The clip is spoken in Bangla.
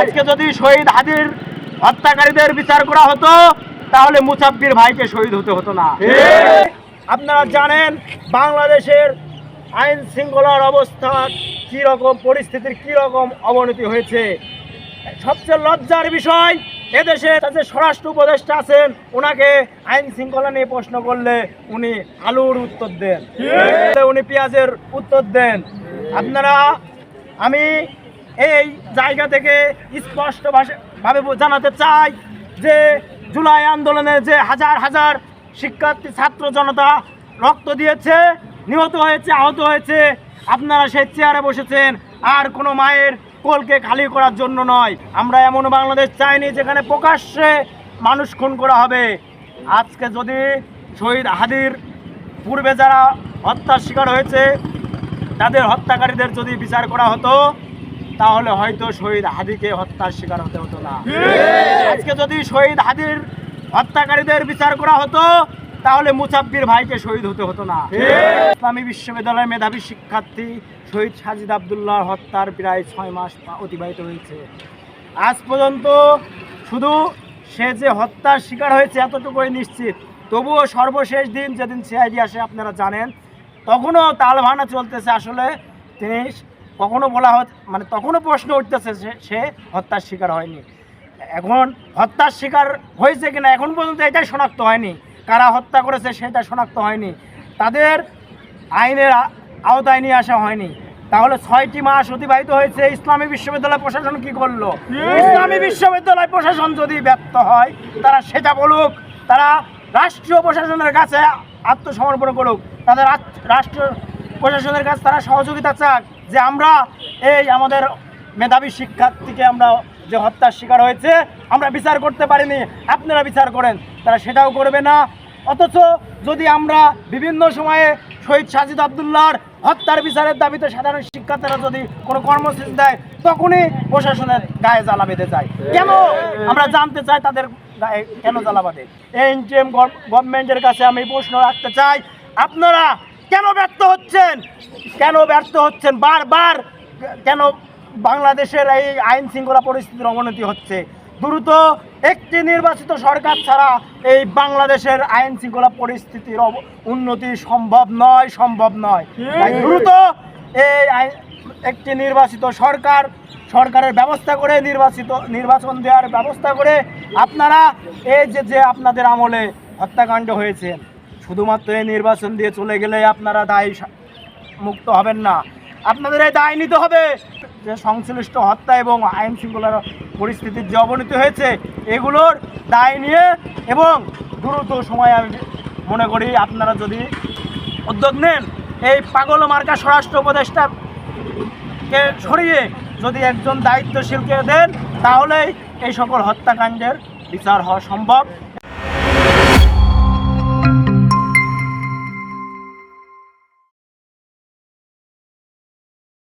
আজকে যদি শহীদ হাদির হত্যাকারীদের বিচার করা হতো তাহলে মুসাব্বির ভাইকে শহীদ হতে হতো না। আপনারা জানেন বাংলাদেশের আইন শৃঙ্খলার অবস্থা কি রকম পরিস্থিতির কি রকম অবনতি হয়েছে। সবচেয়ে লজ্জার বিষয় এদেশে যে স্বরাষ্ট্র উপদেষ্টা আছেন ওনাকে আইন শৃঙ্খলা নিয়ে প্রশ্ন করলে উনি আলুর উত্তর দেন। উনি পেঁয়াজের উত্তর দেন। আপনারা আমি এই জায়গা থেকে স্পষ্ট ভাবে জানাতে চাই যে জুলাই আন্দোলনে যে হাজার হাজার শিক্ষার্থী, ছাত্র জনতা রক্ত দিয়েছে, নিহত হয়েছে, আহত হয়েছে, আপনারা সেই চেয়ারে বসেছেন, আর কোনো মায়ের কোলকে খালি করার জন্য নয়। আমরা এমন বাংলাদেশ চাইনি যেখানে প্রকাশ্যে মানুষ খুন করা হবে। আজকে যদি শহীদ হাদির পূর্বে যারা হত্যার শিকার হয়েছে, তাদের হত্যাকারীদের যদি বিচার করা হতো তাহলে হয়তো শহীদ হাদিকে হত্যার শিকার হতে হতো না। আজকে যদি শহীদ হাদির হত্যাকারীদের বিচার করা হতো তাহলে মুসাব্বির ভাইকে শহীদ হতে হতো না। ইসলামী বিশ্ববিদ্যালয়ের মেধাবী শিক্ষার্থী শহীদ সাজিদ আবদুল্লাহ হত্যার প্রায় ছয় মাস অতিবাহিত হয়েছে। আজ পর্যন্ত শুধু সে যে হত্যার শিকার হয়েছে এতটুকুই নিশ্চিত। তবুও সর্বশেষ দিন যেদিন সিআইডি আসে আপনারা জানেন তখনও তালভানা চলতেছে। আসলে তিনি কখনো বলা হত মানে তখনও প্রশ্ন উঠতেছে যে সে হত্যার শিকার হয়নি। এখন হত্যার শিকার হয়েছে কিনা এখন পর্যন্ত এটাই শনাক্ত হয়নি। কারা হত্যা করেছে সেটা শনাক্ত হয়নি। তাদের আইনের আওতায় নিয়ে আসা হয়নি। তাহলে ছয়টি মাস অতিবাহিত হয়েছে। ইসলামী বিশ্ববিদ্যালয় প্রশাসন কি করল? ইসলামী বিশ্ববিদ্যালয় প্রশাসন যদি ব্যর্থ হয় তারা সেটা বলুক। তারা রাষ্ট্রীয় প্রশাসনের কাছে আত্মসমর্পণ করুক। তাদের আত- রাষ্ট্র প্রশাসনের কাছে তারা সহযোগিতা চাক। যে আমরা এই আমাদের মেধাবী শিক্ষার্থীকে আমরা যে হত্যার শিকার হয়েছে, আমরা বিচার করতে পারিনি। আপনারা বিচার করেন, তারা সেটাও করবে না। অথচ যদি আমরা বিভিন্ন সময়ে শহীদ সাজিদ আবদুল্লাহর হত্যার বিচারের দাবিতে সাধারণ শিক্ষার্থীরা যদি কোনো কর্মসূচি দেয়, তখনই প্রশাসনের গায়ে জ্বালা বেঁধে যায়। কেন? আমরা জানতে চাই তাদের গায়ে কেন জ্বালা বাঁধে। এই ইন্টারিম গভর্নমেন্টের কাছে আমি প্রশ্ন রাখতে চাই, আপনারা কেন ব্যর্থ হচ্ছেন? কেন ব্যর্থ হচ্ছেন? বারবার কেন বাংলাদেশের এই আইন শৃঙ্খলা পরিস্থিতির অবনতি হচ্ছে? দ্রুত একটি নির্বাচিত সরকার ছাড়া এই বাংলাদেশের আইন শৃঙ্খলা পরিস্থিতির উন্নতি সম্ভব নয় সম্ভব নয়। তাই দ্রুত এই একটি নির্বাচিত সরকার সরকারের ব্যবস্থা করে নির্বাচিত নির্বাচন দেওয়ার ব্যবস্থা করে আপনারা এই যে যে আপনাদের আমলে হত্যাকাণ্ড হয়েছে শুধুমাত্র এই নির্বাচন দিয়ে চলে গেলে আপনারা দায়ী মুক্ত হবেন না। আপনাদের এই দায় নিতে হবে যে সংশ্লিষ্ট হত্যা এবং আইন শৃঙ্খলার পরিস্থিতির যে অবনতি হয়েছে, এগুলোর দায় নিয়ে এবং দ্রুত সময় আমি মনে করি আপনারা যদি উদ্যোগ নেন, এই পাগল মার্কা স্বরাষ্ট্র উপদেষ্টাকে সরিয়ে যদি একজন দায়িত্বশীলকে দেন, তাহলেই এই সকল হত্যাকাণ্ডের বিচার হওয়া সম্ভব।